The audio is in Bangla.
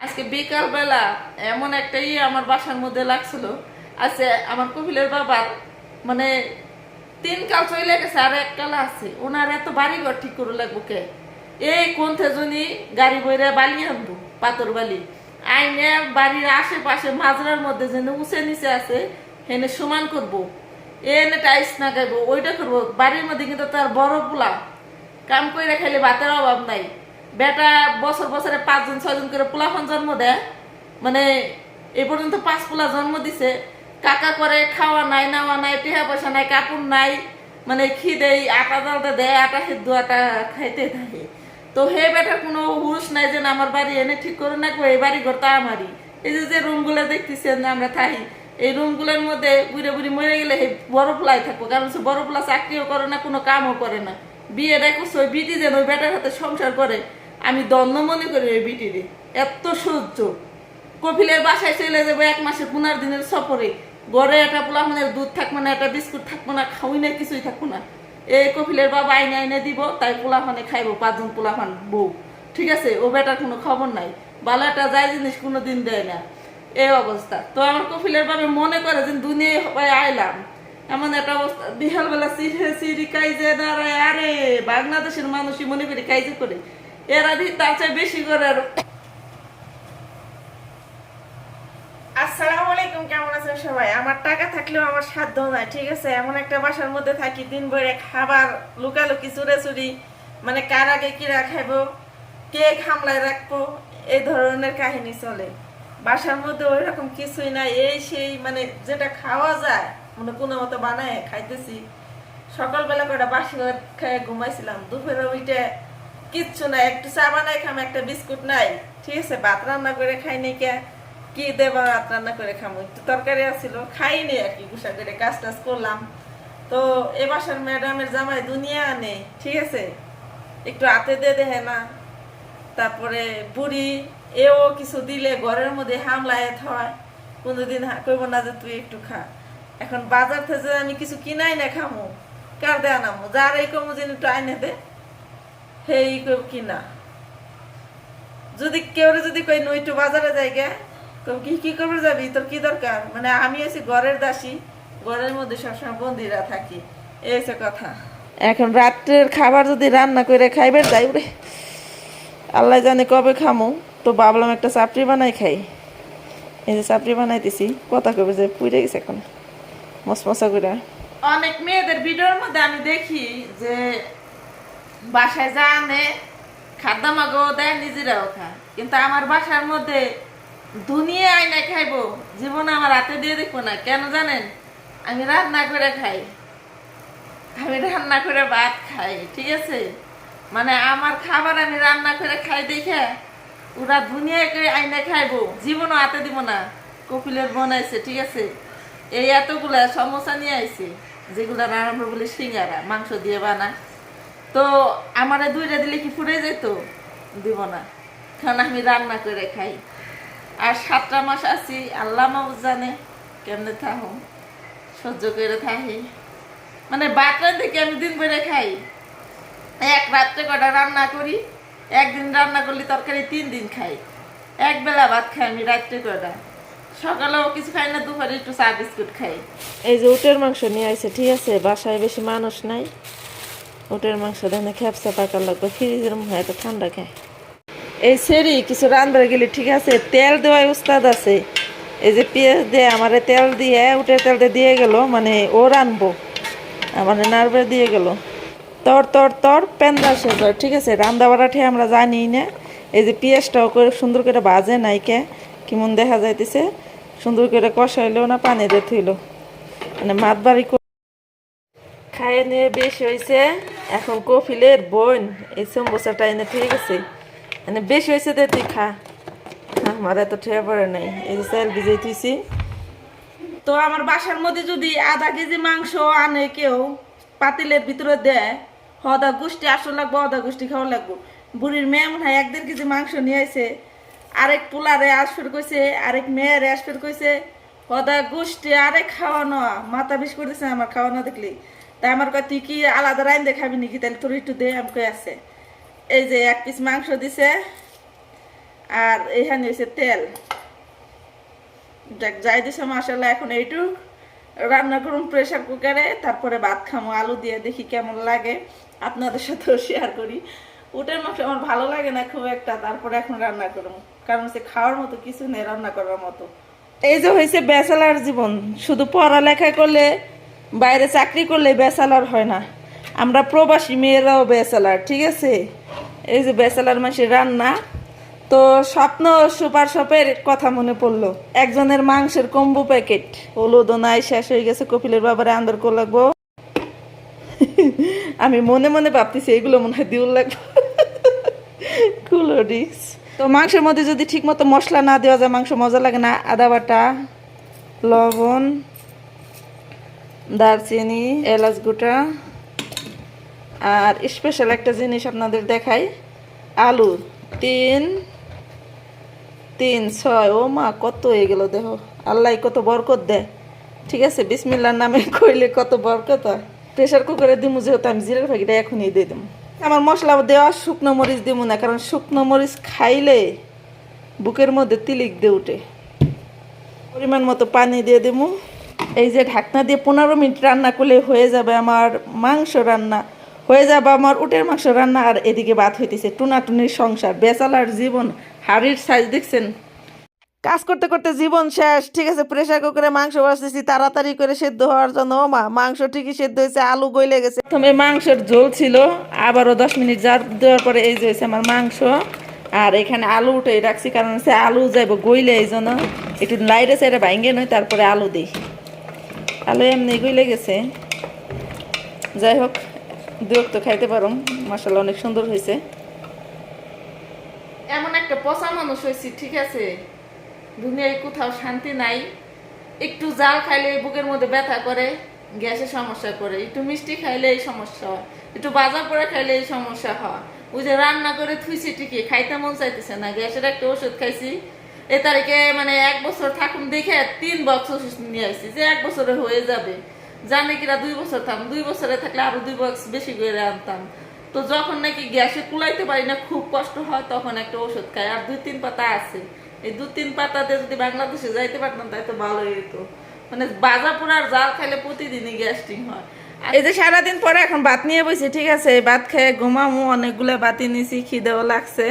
আজকে বিকাল বেলা এমন একটা ইয়ে আমার বাসার মধ্যে লাগছিল। আছে আমার কপিলের বাবার মানে তিন কাল চলে গেছে, আর এক কাল আছে। ওনার এত বাড়ি ঘর ঠিক করে লাগবো কে? এই কোন থেজনি গাড়ি বইরে বালি আনব, পাথর বালি। আইনে বাড়ির আশেপাশে মাজরার মধ্যে যেন উঁচে নিচে আছে, হেনে সমান করব। এনে টাইস না গাইবো ওইটা করব। বাড়ির মধ্যে কিন্তু তার বড় পোলা কাম করে খাইলে ভাতের অভাব নাই। বেটা বছর বছরে পাঁচজন, ছয়জন করে পোলাফান জন্ম দেয়। মানে এ পর্যন্ত পাঁচ পোলা জন্ম দিছে। কাকা করে খাওয়া নাই, নাওয়া নাই, টেহা পয়সা নাই, কাপড় নাই মানে খিদে আটা জ্বালতে দেয়, আটা সেদ্ধ আটা খাইতে থাকে। তো হে বেটা, কোনো হুশ নাই যে আমার বাড়ি এনে ঠিক করে না এই বাড়ি ঘর তা আমারই। এই যে যে রুমগুলো দেখতেছেন আমরা থাকি এই রুমগুলোর মধ্যে বুড়ে বুড়ি মরে গেলে এই বড় পোলাই থাকব। কারণ সে বড় পোলা চাকরিও করে না, কোনো কামও করে না। বিয়ে দেখছ ওই বিটি যেন ওই বেটার হাতে সংসার করে। আমি দ্বন্দ্ব মনে করি ওই বিটিরে। এত সহ্য। কপিলের বাসায় চলে যাব এক মাসে পনেরো দিনের সফরে। ঘরে একটা পোলাফানের দুধ থাকব না, একটা বিস্কুট থাকব না, খাওয়াই না, কিছুই থাকব না। এই কপিলের বাবা আইনে আইনে দিব, তাই পোলাফানে খাইবো, পাঁচজন পোলাফান বউ। ঠিক আছে, ও বেটার কোনো খবর নাই। ভালো একটা যায় জিনিস কোনো দিন দেয় না। এই অবস্থা। তো আমার কপিলের বাবা মনে করে যে দুনিয়ায় আইলাম। এমন একটা অবস্থা। বিহাল বেলা সিরে সিরি কাইজে দাঁড়ায়, আরে বাংলাদেশের মানুষই মনে করি কাইজে করে। এরা তার চেয়ে বেশি করে আর মানে কার আগে কে খামলায় রাখব? এই ধরনের কাহিনী চলে। বাসার মধ্যে ওই রকম কিছুই নাই, এই সেই মানে যেটা খাওয়া যায় মানে কোনো মতো বানায়, খাইতেছি। সকালবেলা করে বাসি খেয়ে ঘুমাইছিলাম দুপুরে উঠে কিচ্ছু নাই, একটু চা বানাই খাম, একটা বিস্কুট নাই। ঠিক আছে, ভাত রান্না করে খাই নাই কে? কি দেবা, ভাত রান্না করে খামো? একটু তরকারি আছিল, খাইনি আর কি, গুসা করে কাজ টাজ করলাম। তো এ বাসার ম্যাডামের জামাই দুনিয়া আনে, ঠিক আছে? একটু হাতে দিয়ে দেহে না। তারপরে বুড়ি, এও কিছু দিলে ঘরের মধ্যে হামলায় হয়। কোনোদিন কইব না যে তুই একটু খা। এখন বাজার থেকে আমি কিছু কিনাই না খামো, কার দেয়া নামো? যার এই কমো যেন একটু আইনে দে। সেই কেউ কিনা যদি কেউ যদি কই নই একটু বাজারে যাই গে কি কি করবে যাবি? তোর কি দরকার? মানে আমি আছি ঘরের দাসী ঘরের মধ্যে সবসময় বন্দিরা থাকি। এই কথা। এখন রাত্রের খাবার যদি রান্না করে খাইবে যাই রে। আল্লাহ জানে কবে খামো। তো ভাবলাম একটা চাপড়ি বানাই খাই। এই যে চাপড়ি বানাইতেছি কথা কবে যে পুড়ে গেছে এখন। মশমশা করে অনেক মেয়েদের ভিডিওর মধ্যে আমি দেখি যে বাসায় যা আনে খাদ্যামাগো দেয়, নিজেরাও খায়। কিন্তু আমার বাসার মধ্যে দুনিয়া আইনা খাইবো, জীবন আমার হাতে দিয়ে দেখব না। কেন জানেন? আমি রান্না করে খাই। আমি রান্না করে ভাত খাই, ঠিক আছে? মানে আমার খাবার আমি রান্না করে খাই দেখে ওরা দুনিয়া করে আইনা খাইবো, জীবনও হাতে দিব না। কপিলের বানাইছে ঠিক আছে? এই এতগুলা সমস্যা নিয়ে আইছে যেগুলো আমরা বলি সিঙ্গারা, মাংস দিয়ে বানায়। তো আমারে দুইটা দিলে কি ফুরে যেত দিব না। কারণ আমি রান্না করে খাই। আর সাতটা মাস আছি, আল্লাহ মাবুজ জানে কেমনে থাকুন সহ্য করে থাকি। মানে বাটরা থেকে আমি দিন করে খাই। এক রাত্রে কটা রান্না করি, একদিন রান্না করলে তরকারি তিন দিন খাই। এক বেলা ভাত খাই আমি রাত্রে কটা। সকালেও কিছু খাই না, দুপুরে একটু চা, বিস্কুট খাই। এই যে উটের মাংস নিয়ে আসছে ঠিক আছে? বাসায় বেশি মানুষ নাই। উটের মাংস দেখে খেপসা পাকা লাগবে, ফ্রিজের মধ্যে এত ঠান্ডা খায় এই সেরি, কিছু রান্না গেলে ঠিক আছে, তেল দেওয়াই উস্তাদ আছে। এই যে পেঁয়াজ দিয়ে আমার তেল দিয়ে, উটের তেল দিয়ে দিয়ে গেল মানে ও রানবো। আমার নার্ভে দিয়ে গেল। তর তর তর পেন্দা হয়, ঠিক আছে, রান্না বাড়াঠে আমরা জানি না। এই যে পেঁয়াজটাও করে সুন্দর করে বাজে নাইকে কেমন দেখা যাইতেছে। সুন্দর করে কষাইলেও না, পানি দিয়ে থইল। মানে মাত বাড়ি খাইয়ে নিয়ে বেশি হয়েছে এখন কফিলের বোন এই সম্বোসাটা এনে ঠিক গেছে। মানে বেশি হয়েছে দে তুই খা। আমার এত ঠেয়া পড়ে নাই। এই যে চাল ভিজে তুইছি তো আমার বাসার মধ্যে যদি আধা কেজি মাংস আনে কেউ, পাতিলের ভিতরে দেয়, হদা গোষ্ঠী আসো লাগবো, হদা গোষ্ঠী খাওয়া লাগবো। বুড়ির মেয়ে মনে হয় এক দেড় কেজি মাংস নিয়ে আইছে। আরেক পোলারে আসফের কইছে, আরেক মেয়েরে আসফের কইছে, হদা গোষ্ঠী আরেক খাওয়ানো, মাথা বিষ করতেছে আমার খাওয়ানো দেখলি তাই আমার কয়, তুই কি আলাদা রাইন দেখাবি নাকি? তাহলে তোর একটু দে, আমি আছে। এই যে এক পিস মাংস দিছে, আর এখানে হচ্ছে তেল। দেখ, যাই দিছে মাসাল্লাহ এখন এইটুক। রান্না করুন প্রেসার কুকারে তারপরে ভাত খামো, আলু দিয়ে দেখি কেমন লাগে। আপনাদের সাথেও শেয়ার করি। উটের মাংস আমার ভালো লাগে না খুব একটা, তারপরে এখন রান্না করুন কারণ হচ্ছে খাওয়ার মতো কিছু নেই, রান্না করার মতো। এই যে হয়েছে ব্যাচেলার জীবন। শুধু পড়ালেখা করলে বাইরে চাকরি করলে ব্যাচেলার হয় না। আমরা প্রবাসী, মেয়েরাও ব্যাচেলার, ঠিক আছে? এই যে ব্যাচেলার মাসে রান্না, তো স্বপ্ন সুপার শপের কথা মনে পড়ল। একজনের মাংসের কম্বো প্যাকেট হলুদ নাই, শেষ হয়ে গেছে, কপিলের বাবারে আন্দর করে লাগবো। আমি মনে মনে ভাবতেছি, এগুলো মনে হয় দিউল লাগবে। কুলোডিস তো মাংসের মধ্যে যদি ঠিক মতো মশলা না দেওয়া যায়, মাংস মজা লাগে না। আদা বাটা, লবণ দারচিনি, এলাচ গোটা আর স্পেশাল একটা জিনিস আপনাদের দেখাই। আলু, তিন তিন, ছয়, ও মা, কত হয়ে গেল দেখো আল্লাহ কত বরকত দেয়। ঠিক আছে, বিসমিল্লার নামে কইলে কত বরকত হয়। প্রেশার কুকারে দিমু, যেহেতু আমি জিরার প্যাকেটটা এখনই দিয়ে দিম। আমার মশলা দেওয়া শুকনো মরিচ দিমু না, কারণ শুকনো মরিচ খাইলে বুকের মধ্যে তিলিক দিয়ে উঠে। পরিমাণ মতো পানি দিয়ে দেবো এই যে ঢাকনা দিয়ে পনেরো মিনিট রান্না করলে হয়ে যাবে আমার মাংস রান্না, হয়ে যাবে আমার উটের মাংস রান্না, আর এদিকে বাদ হইতেছে টুনাটুনির সংসার, বেচালার জীবন, হাড়ির সাইজ দেখছেন? কাজ করতে করতে জীবন শেষ, ঠিক আছে প্রেশার কুকারে মাংস বসতেছি তাড়াতাড়ি করে সেদ্ধ হওয়ার জন্য মা, মাংস ঠিকই সেদ্ধ হয়েছে, আলু গইলে গেছে। প্রথমে মাংসের ঝোল ছিল, আবারও দশ মিনিট জার দেওয়ার পরে এই যে হয়েছে আমার মাংস, আর এখানে আলু উঠে রাখছি, কারণ হচ্ছে আলু যাইব গইলে এই জন্য, একটু লাইটে সাইডে ভাঙ্গে নয়, তারপরে আলু দিই আলু এমনি গইলে গেছে। যাই হোক দুয়োক তো খাইতে পারো মশলা অনেক সুন্দর হয়েছে এমন একটা পচা মানুষ হয়েছি ঠিক আছে? দুনিয়ায় কোথাও শান্তি নাই। একটু জাল খাইলে বুকের মধ্যে ব্যথা করে, গ্যাসের সমস্যা করে। একটু মিষ্টি খাইলে এই সমস্যা হয়। একটু বাজার করে খাইলে এই সমস্যা হয়। ওই যে রান্না করে থুইছি ঠিকই, খাইতে মন চাইতেছে না। গ্যাসের একটা ওষুধ খাইছি এ তারিখে মানে এক বছর থাকুন দেখে তিন বছর নিয়ে আসছি, যে এক বছরে হয়ে যাবে। জানে কিরা দুই বছর থাম দুই বছরে থাকলে আরও দুই বক্স বেশি করে আনতাম। তো যখন নাকি গ্যাসে কুলাইতে পারি না, খুব কষ্ট হয়, তখন একটা ওষুধ খাই। আর দুই তিন পাতা আছে। এই দু তিন পাতাতে যদি বাংলাদেশে যাইতে পারতাম তাই তো ভালো হইতো। মানে বাজা পোড়ার জাল খাইলে প্রতিদিনই গ্যাস্টিং হয়। এই যে সারাদিন পরে এখন ভাত নিয়ে বসে, ঠিক আছে? ভাত খেয়ে ঘুমামো, অনেকগুলো বাতি নিছি, খিদেও লাগছে।